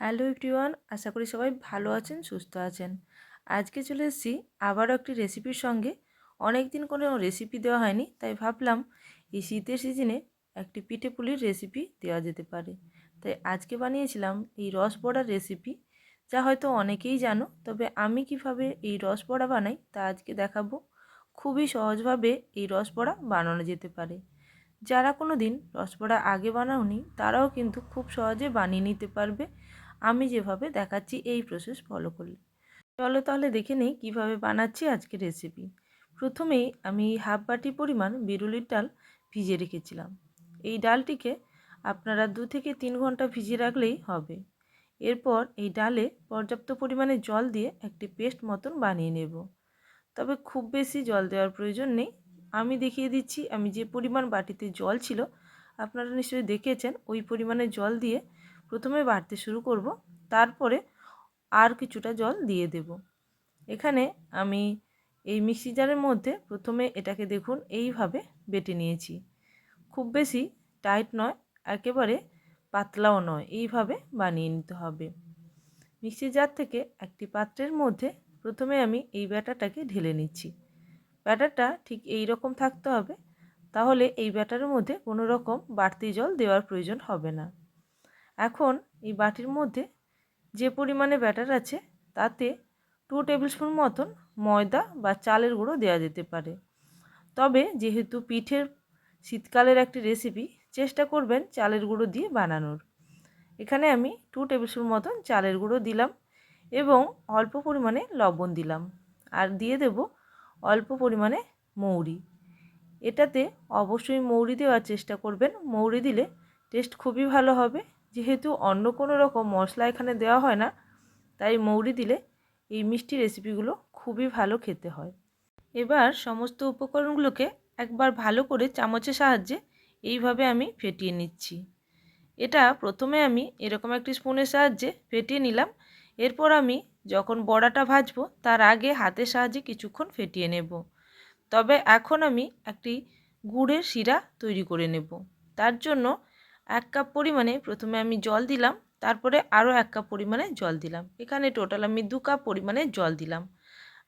Hello everyone, আশা করি সবাই ভালো আছেন, সুস্থ আছেন। আজকে চলে এসেছি আবারও একটি রেসিপির সঙ্গে। অনেক দিন কোনো রেসিপি দেওয়া হয়নি, তাই ভাবলাম এই শীতের সিজনে একটি পিঠে পুলির রেসিপি দেওয়া যেতে পারে। তাই আজকে বানিয়েছিলাম এই রস বড়ার রেসিপি, যা হয়তো অনেকেই জানো, তবে আমি কীভাবে এই রস বড়া বানাই তা আজকে দেখাবো। খুবই সহজভাবে এই রস বড়া বানানো যেতে পারে। যারা কোনো দিন রসবড়া আগে বানাওনি, তারাও কিন্তু খুব সহজে বানিয়ে নিতে পারবে। আমি যেভাবে দেখাচ্ছি, এই প্রসেস ফলো করলে। চলো তাহলে দেখে নেই কীভাবে বানাচ্ছি আজকের রেসিপি প্রথমেই আমি হাফ বাটি পরিমাণ বিরুলির ডাল ভিজিয়ে রেখেছিলাম। এই ডালটিকে আপনারা দু থেকে তিন ঘণ্টা ভিজিয়ে রাখলেই হবে। এরপর এই ডালে পর্যাপ্ত পরিমাণে জল দিয়ে একটি পেস্ট মতন বানিয়ে নেব। তবে খুব বেশি জল দেওয়ার প্রয়োজন নেই। আমি দেখিয়ে দিচ্ছি, আমি যে পরিমাণ বাটিতে জল ছিল, আপনারা নিশ্চয়ই দেখেছেন, ওই পরিমাণে জল দিয়ে প্রথমে বাড়তে শুরু করব, তারপরে আর কিছুটা জল দিয়ে দেব। এখানে আমি এই মিক্সি জারের মধ্যে প্রথমে এটাকে দেখুন, এইভাবে বেটে নিয়েছি। খুব বেশি টাইট নয়, একেবারে পাতলাও নয়, এইভাবে বানিয়ে নিতে হবে। মিক্সি জার থেকে একটি পাত্রের মধ্যে প্রথমে আমি এই ব্যাটাটাকে ঢেলে নিচ্ছি। ব্যাটারটা ঠিক এই রকম থাকতে হবে, তাহলে এই ব্যাটারের মধ্যে কোনো রকম বাড়তি জল দেওয়ার প্রয়োজন হবে না। এখন এই বাটির মধ্যে যে পরিমাণে ব্যাটার আছে, তাতে টু টেবিল স্পুন মতন ময়দা বা চালের গুঁড়ো দেওয়া যেতে পারে। তবে যেহেতু পিঠের শীতকালের একটি রেসিপি চেষ্টা করবেন চালের গুঁড়ো দিয়ে বানানোর। এখানে আমি টু টেবিল স্পুন মতন চালের গুঁড়ো দিলাম এবং অল্প পরিমাণে লবণ দিলাম। আর দিয়ে দেব অল্প পরিমাণে মৌরি। এটাতে অবশ্যই মৌরি দেওয়ার চেষ্টা করবেন। মৌরি দিলে টেস্ট খুবই ভালো হবে। যেহেতু অন্য কোনো রকম মশলা এখানে দেওয়া হয় না, তাই মৌরি দিলে এই মিষ্টি রেসিপিগুলো খুবই ভালো খেতে হয়। এবার সমস্ত উপকরণগুলোকে একবার ভালো করে চামচের সাহায্যে এইভাবে আমি ফেটিয়ে নিচ্ছি। এটা প্রথমে আমি এরকম একটি স্পুনের সাহায্যে ফেটিয়ে নিলাম। এরপর আমি যখন বড়াটা ভাজবো, তার আগে হাতের সাহায্যে কিছুক্ষণ ফেটিয়ে নেব। তবে এখন আমি একটি গুড়ের শিরা তৈরি করে নেব। তার জন্য এক কাপ পরিমাণে প্রথমে আমি জল দিলাম, তারপরে আরও এক কাপ পরিমাণে জল দিলাম। এখানে টোটাল আমি দু কাপ পরিমাণে জল দিলাম।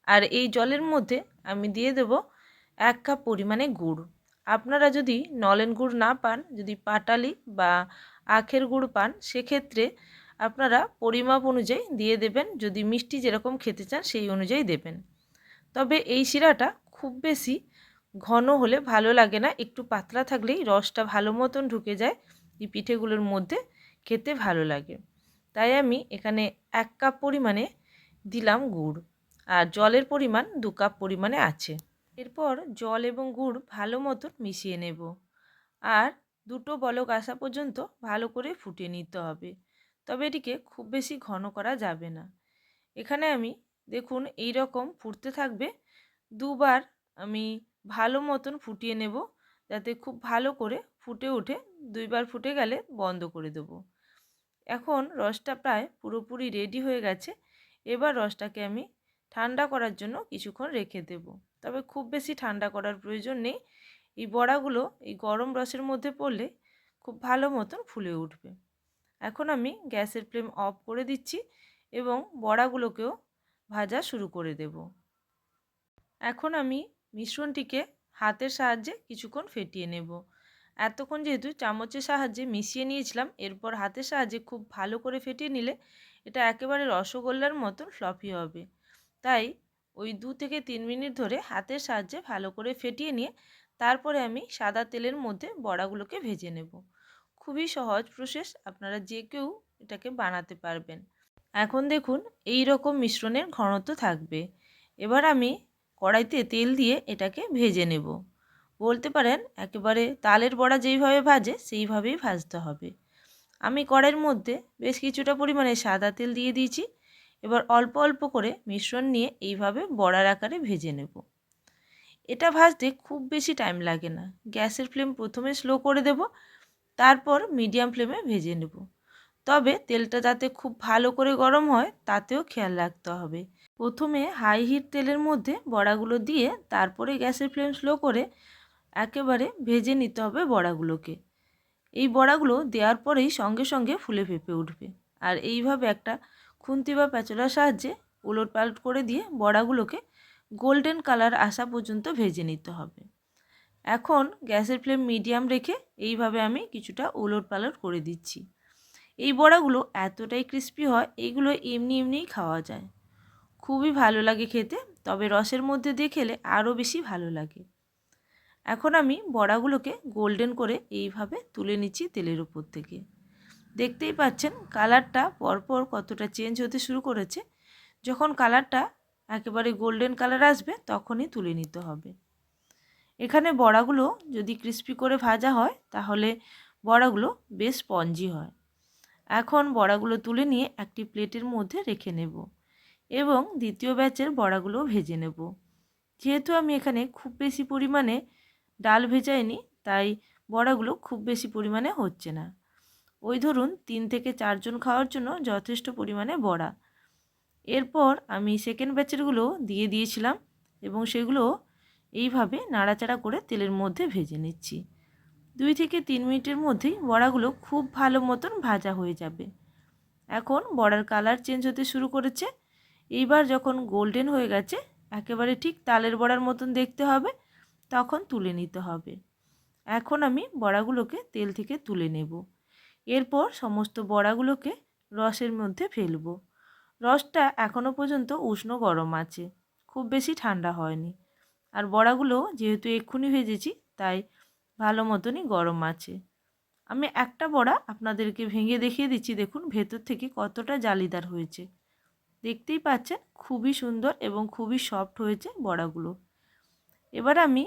আর এই জলের মধ্যে আমি দিয়ে দেব এক কাপ পরিমাণে গুড়। আপনারা যদি নলেন গুড় না পান, যদি পাটালি বা আখের গুড় পান, সেক্ষেত্রে আপনারা পরিমাপ অনুযায়ী দিয়ে দেবেন। যদি মিষ্টি যেরকম খেতে চান, সেই অনুযায়ী দেবেন। তবে এই শিরাটা খুব বেশি ঘন হলে ভালো লাগে না। একটু পাতলা থাকলেই রসটা ভালো মতন ঢুকে যায়। এই পিঠেগুলোর মধ্যে খেতে ভালো লাগে। তাই আমি এখানে এক কাপ পরিমাণে দিলাম গুড় আর জলের পরিমাণ দু কাপ পরিমাণে আছে। এরপর জল এবং গুড় ভালো মতন মিশিয়ে নেব আর দুটো বলক আসা পর্যন্ত ভালো করে ফুটিয়ে নিতে হবে। তবে এটিকে খুব বেশি ঘন করা যাবে না। এখানে আমি দেখুন এই রকম ফুটতে থাকবে। দুবার আমি ভালো মতন ফুটিয়ে নেব যাতে খুব ভালো করে ফুটে উঠে দুইবার ফুটে গেলে বন্ধ করে দেবো। এখন রসটা প্রায় পুরোপুরি রেডি হয়ে গেছে। এবার রসটাকে আমি ঠান্ডা করার জন্য কিছুক্ষণ রেখে দেব। তবে খুব বেশি ঠান্ডা করার প্রয়োজন নেই। এই বড়াগুলো এই গরম রসের মধ্যে পড়লে খুব ভালো মতন ফুলে উঠবে। এখন আমি গ্যাসের ফ্লেম অফ করে দিচ্ছি এবং বড়াগুলোকেও ভাজা শুরু করে দেব। এখন আমি মিশ্রণটিকে হাতের সাহায্যে কিছুক্ষণ ফেটিয়ে নেব। এতক্ষণ যেহেতু চামচের সাহায্যে মিশিয়ে নিয়েছিলাম, এরপর হাতের সাহায্যে খুব ভালো করে ফেটিয়ে নিলে এটা একেবারে রসগোল্লার মতন ফ্লফি হবে। তাই ওই দু থেকে তিন মিনিট ধরে হাতের সাহায্যে ভালো করে ফেটিয়ে নিয়ে তারপরে আমি সাদা তেলের মধ্যে বড়াগুলোকে ভেজে নেব। খুবই সহজ প্রসেস আপনারা যে কেউ এটাকে বানাতে পারবেন। এখন দেখুন এই রকম মিশ্রণের ঘনত্ব থাকবে। এবার আমি কড়াইতে তেল দিয়ে এটাকে ভেজে নেব। বলতে পারেন একেবারে তালের বড়া যেইভাবে ভাজে, সেইভাবেই ভাজতে হবে। আমি কড়াইয়ের মধ্যে বেশ কিছুটা পরিমাণে সাদা তেল দিয়ে দিয়েছি। এবার অল্প অল্প করে মিশ্রণ নিয়ে এইভাবে বড়ার আকারে ভেজে নেব। এটা ভাজতে খুব বেশি টাইম লাগে না। গ্যাসের ফ্লেম প্রথমে স্লো করে দেব, তারপর মিডিয়াম ফ্লেমে ভেজে নেব। তবে তেলটা যাতে খুব ভালো করে গরম হয়, তাতেও খেয়াল রাখতে হবে। প্রথমে হাই হিট তেলের মধ্যে বড়াগুলো দিয়ে তারপরে গ্যাসের ফ্লেম স্লো করে একেবারে ভেজে নিতে হবে বড়াগুলোকে। এই বড়াগুলো দেওয়ার পরেই সঙ্গে সঙ্গে ফুলে ফেঁপে উঠবে। আর এইভাবে একটা খুন্তি বা প্যাচলার সাহায্যে উলট পালট করে দিয়ে বড়াগুলোকে গোল্ডেন কালার আসা পর্যন্ত ভেজে নিতে হবে। এখন গ্যাসের ফ্লেম মিডিয়াম রেখে এইভাবে আমি কিছুটা উলট পালট করে দিচ্ছি। এই বড়াগুলো এতটাই ক্রিস্পি হয় এইগুলো এমনি এমনিই খাওয়া যায়। খুবই ভালো লাগে খেতে, তবে রসের মধ্যে দিয়ে খেলে আরও বেশি ভালো লাগে। এখন আমি বড়াগুলোকে গোল্ডেন করে এইভাবে তুলে নিচ্ছি তেলের উপর থেকে। দেখতেই পাচ্ছেন, কালারটা পরপর কতটা চেঞ্জ হতে শুরু করেছে। যখন কালারটা একেবারে গোল্ডেন কালার আসবে, তখনই তুলে নিতে হবে। এখানে বড়াগুলো যদি ক্রিস্পি করে ভাজা হয়, তাহলে বড়াগুলো বেশ স্পঞ্জি হয়। এখন বড়াগুলো তুলে নিয়ে একটি প্লেটের মধ্যে রেখে নেব এবং দ্বিতীয় ব্যাচের বড়াগুলো ভেজে নেব। যেহেতু আমি এখানে খুব বেশি পরিমাণে ডাল ভেজাইনি তাই বড়াগুলো খুব বেশি পরিমাণে হচ্ছে না। ওই ধরুন তিন থেকে চারজন খাওয়ার জন্য যথেষ্ট পরিমাণে বড়া। এরপর আমি সেকেন্ড ব্যাচেরগুলো দিয়ে দিয়েছিলাম এবং সেগুলো এইভাবে নাড়াচাড়া করে তেলের মধ্যে ভেজে নিচ্ছি। দুই থেকে তিন মিনিটের মধ্যেই বড়াগুলো খুব ভালো মতন ভাজা হয়ে যাবে। এখন বড়ার কালার চেঞ্জ হতে শুরু করেছে। এইবার যখন গোল্ডেন হয়ে গেছে, একেবারে ঠিক তালের বড়ার মতন দেখতে হবে। তখন তুলে নিতে হবে। এখন আমি বড়াগুলোকে তেল থেকে তুলে নেব। এরপর সমস্ত বড়াগুলোকে রসের মধ্যে ফেলব। রসটা এখনও পর্যন্ত উষ্ণ গরম আছে, খুব বেশি ঠান্ডা হয়নি। আর বড়াগুলো যেহেতু এক্ষুনি ভেজেছি, তাই ভালো মতনই গরম আছে। আমি একটা বড়া আপনাদেরকে ভেঙে দেখিয়ে দিচ্ছি, দেখুন ভেতর থেকে কতটা জালিদার হয়েছে। দেখতেই পাচ্ছেন, খুবই সুন্দর এবং খুবই সফট হয়েছে বড়াগুলো। এবার আমি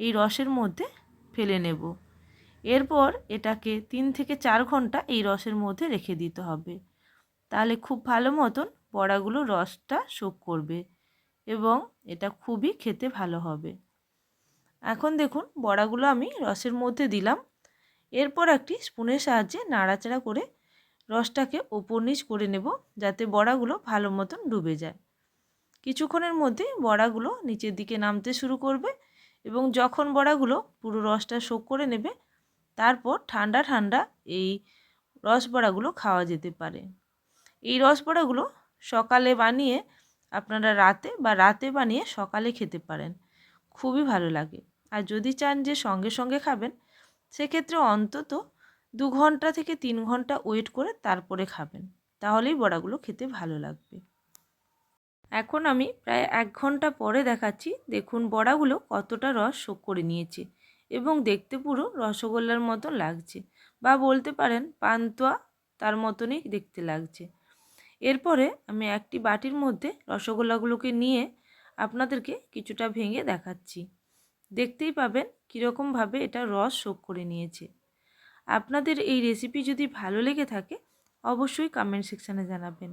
এই রসের মধ্যে ফেলে নেব। এরপর এটাকে তিন থেকে চার ঘণ্টা এই রসের মধ্যে রেখে দিতে হবে। তাহলে খুব ভালো মতন বড়াগুলো রসটা শোক করবে এবং এটা খুবই খেতে ভালো হবে। এখন দেখুন, বড়াগুলো আমি রসের মধ্যে দিলাম। এরপর একটি স্পুনের সাহায্যে নাড়াচাড়া করে রসটাকে ওপর নিচ করে নেব যাতে বড়াগুলো ভালো মতন ডুবে যায়। কিছুক্ষণের মধ্যে বড়াগুলো নিচের দিকে নামতে শুরু করবে এবং যখন বড়াগুলো পুরো রসটা শোক করে নেবে, তারপর ঠান্ডা ঠান্ডা এই রস বড়াগুলো খাওয়া যেতে পারে। এই রস বড়াগুলো সকালে বানিয়ে আপনারা রাতে বা রাতে বানিয়ে সকালে খেতে পারেন। খুবই ভালো লাগে। আর যদি চান যে সঙ্গে সঙ্গে খাবেন, সেক্ষেত্রে অন্তত দু ঘণ্টা থেকে তিন ঘণ্টা ওয়েট করে তারপরে খাবেন। তাহলেই বড়াগুলো খেতে ভালো লাগবে। এখন আমি প্রায় এক ঘণ্টা পরে দেখাচ্ছি, দেখুন বড়াগুলো কতটা রস শোক করে নিয়েছে এবং দেখতে পুরো রসগোল্লার মতো লাগছে বা বলতে পারেন পান্তুয়া তার মতনই দেখতে লাগছে। এরপরে আমি একটি বাটির মধ্যে রসগোল্লাগুলোকে নিয়ে আপনাদেরকে কিছুটা ভেঙে দেখাচ্ছি। দেখতেই পাবেন কীরকমভাবে এটা রস শোক করে নিয়েছে। আপনাদের এই রেসিপি যদি ভালো লেগে থাকে, অবশ্যই কমেন্ট সেকশানে জানাবেন।